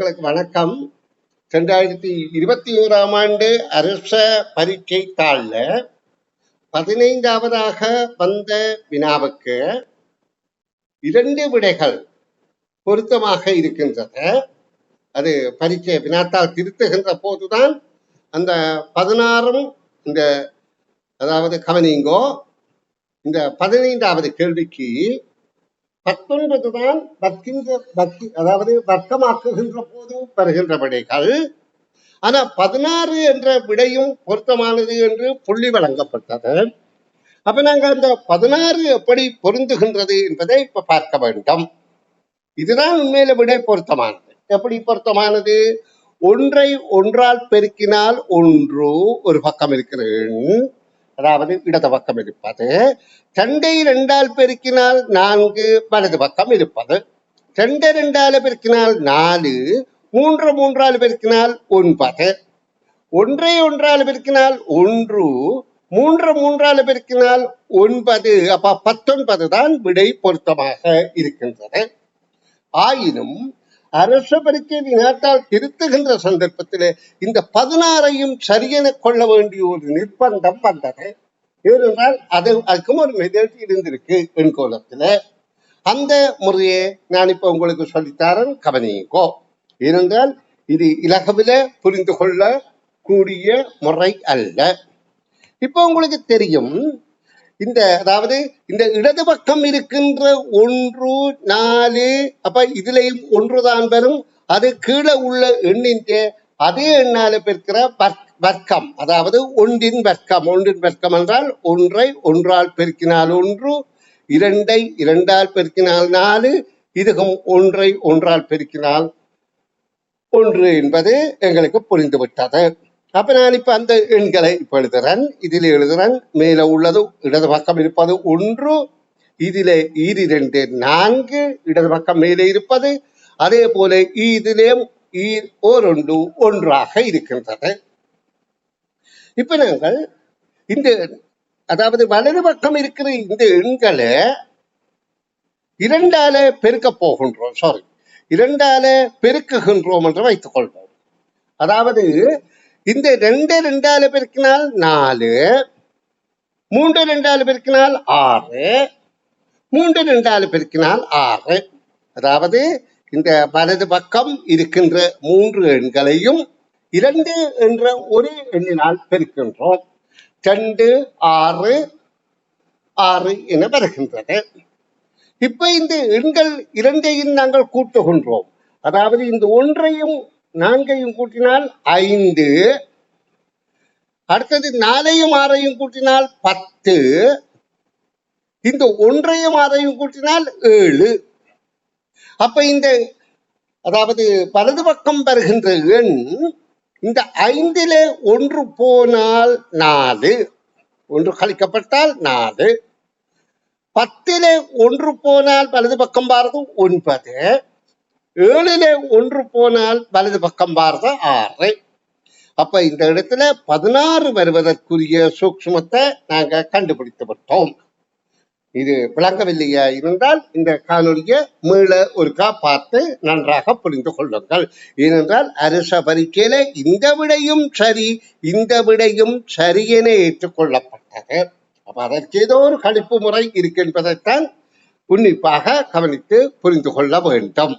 உங்களுக்கு வணக்கம். ரெண்டாயிரத்தி இருபத்தி ஓராம் ஆண்டு அரச பரீட்சை தாளில் பதினைந்தாவதாக வந்த வினாவுக்கு இரண்டு விடைகள் பொருத்தமாக இருக்கின்றன. அது பரீட்சை வினாத்தால் திருத்துகின்ற போதுதான் அந்த பதினாறும் இந்த அதாவது கவனிங்கோ இந்த பதினைந்தாவது கேள்விக்கு பத்தொன்பதுதான் வர்க்கின்ற வர்க்கி அதாவது வர்க்கமாக்குகின்ற போது வருகின்ற விடைகள். ஆனா பதினாறு என்ற விடையும் பொருத்தமானது என்று புள்ளி வழங்கப்பட்டது. அப்ப நாங்க அந்த பதினாறு எப்படி பொருந்துகின்றது என்பதை இப்ப பார்க்க வேண்டும். இதுதான் உண்மையில விடை பொருத்தமானது. எப்படி பொருத்தமானது? ஒன்றை ஒன்றால் பெருக்கினால் ஒன்று ஒரு பக்கம் இருக்கிறேன். அதாவது இடது பக்கம் இருப்பது ரெண்டை இரண்டால் பெருக்கினால் நான்கு வலது பக்கம் இருப்பது. ரெண்டை ரெண்டால் பெருக்கினால் நாலு மூன்று மூன்றால் பெருக்கினால் ஒன்பது. ஒன்றை ஒன்றால் பெருக்கினால் ஒன்று மூன்று மூன்றால் பெருக்கினால் ஒன்பது. அப்ப பத்தொன்பது தான் விடை பொருத்தமாக இருக்கின்றது. ஆயினும் அரச பரீட்சை வினாத்தால் திருத்துகின்ற சந்தர்ப்பத்திலே இந்த பதினாறையும் சரியென கொள்ள வேண்டிய ஒரு நிர்பந்தம் வந்தது. ஏனென்றால் அது அதுக்கும் ஒரு மெதேட் இருந்திருக்கு வெண்கோலத்துல அந்த முறையை நான் இப்ப உங்களுக்கு சொல்லித்தரேன் கவனியுங்கோ. ஏனென்றால் இது இலகுவில புரிந்து கொள்ள கூடிய முறை அல்ல. இப்போ உங்களுக்கு தெரியும் இந்த அதாவது இந்த இடது பக்கம் இருக்கின்ற ஒன்று நாலு அப்ப இதுலயும் ஒன்றுதான் வரும். அது கீழே உள்ள எண்ணின் அதே எண்ணால பெருக்கிற வர்க்- வர்க்கம். அதாவது ஒன்றின் வர்க்கம். ஒன்றின் வர்க்கம் என்றால் ஒன்றை ஒன்றால் பெருக்கினால் ஒன்று இரண்டை இரண்டால் பெருக்கினால் நாலு இதுகும் ஒன்றை ஒன்றால் பெருக்கினால் ஒன்று என்பது எங்களுக்கு புரிந்துவிட்டது. அப்ப நான் இப்ப அந்த எண்களை இப்ப எழுதுறேன். இதில் எழுதுறேன். மேல உள்ளது இடது பக்கம் இருப்பது ஒன்று இதிலே ஈரிரண்டு நான்கு இடது பக்கம் மேலே இருப்பது. அதே போல இதிலே ஈர் ஓரொன்று ஒன்றாக இருக்கின்றது. இப்ப நாங்கள் இந்த அதாவது வலது பக்கம் இருக்கிற இந்த எண்களை இரண்டால பெருக்க போகின்றோம். சாரி இரண்டால பெருக்குகின்றோம் என்று வைத்துக் கொள்வோம். அதாவது இந்த ரெண்டு ரெண்டால பெருக்கினால் நாலு மூன்று ரெண்டால பெருக்கினால் ஆறு மூன்று ரெண்டால பெருக்கினால் ஆறு. அதாவது இந்த வலது பக்கம் இருக்கின்ற மூன்று எண்களையும் இரண்டு என்ற ஒரு எண்ணினால் பெருக்கின்றோம். ரெண்டு ஆறு ஆறு என வருகின்றது. இப்ப இந்த எண்கள் இரண்டையும் நாங்கள் கூட்டுகின்றோம். அதாவது இந்த ஒன்றையும் நான்கையும் கூட்டினால் ஐந்து. அடுத்தது நாலையும் ஆறையும் கூட்டினால் பத்து. இந்த ஒன்றையும் ஆறையும் கூட்டினால் ஏழு. அப்ப இந்த அதாவது வலது பக்கம் வருகின்ற எண் இந்த ஐந்தில ஒன்று போனால் நாலு. ஒன்று கழிக்கப்பட்டால் நாலு. பத்திலே ஒன்று போனால் வலது பக்கம் பாரது ஒன்பது. ஏழிலே ஒன்று போனால் வலது பக்கம் பாரது ஆறு. அப்ப இந்த இடத்துல பதினாறு வருவதற்குரிய சூக்ஷ்மத்தை நாங்க கண்டுபிடித்து விட்டோம். இது விளங்கவில்லையா இருந்தால் இந்த காணொலியை மீள ஒருக்கா பார்த்து நன்றாக புரிந்து கொள்ளுங்கள். ஏனென்றால் அரச பரீட்சையில இந்த விடையும் சரி இந்த விடையும் சரி என ஏற்றுக்கொள்ளப்பட்டது. அப்ப அதற்கு ஏதோ ஒரு கணிப்பு முறை இருக்கின்றதைத்தான் உன்னிப்பாக கவனித்து புரிந்து கொள்ள வேண்டும்.